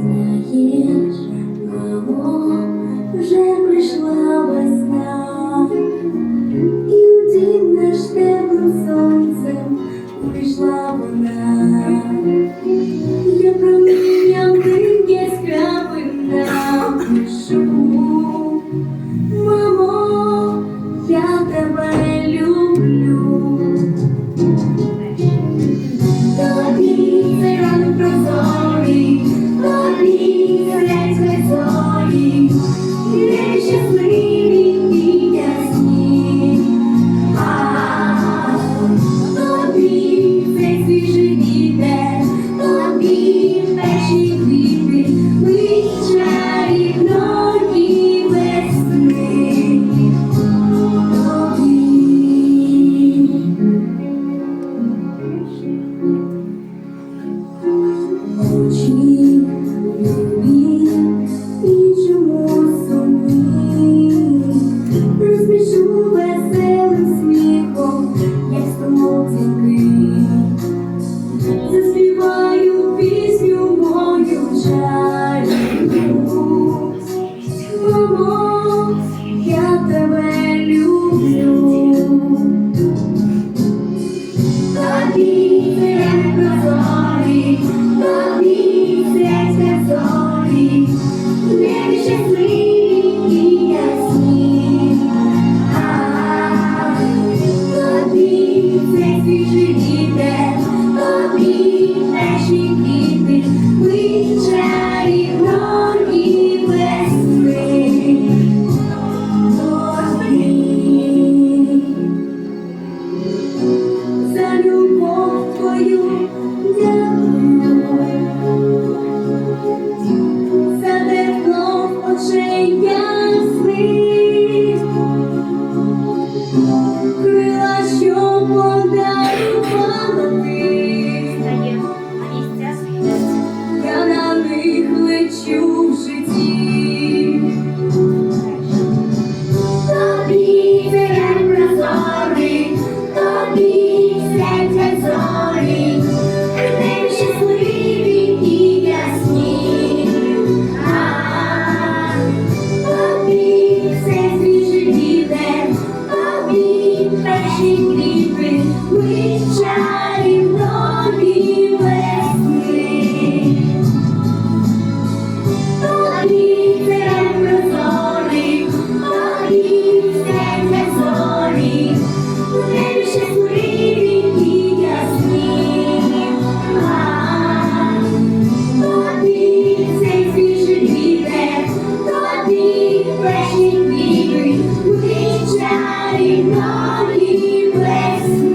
Знаєш, мамо, вже прийшла весна, і у дім наш теплим сонцем прийшла вона, я промінням дим яскравий мамо, я тебе люблю. мамо, я тебе люблю. Марі, мамі, весні.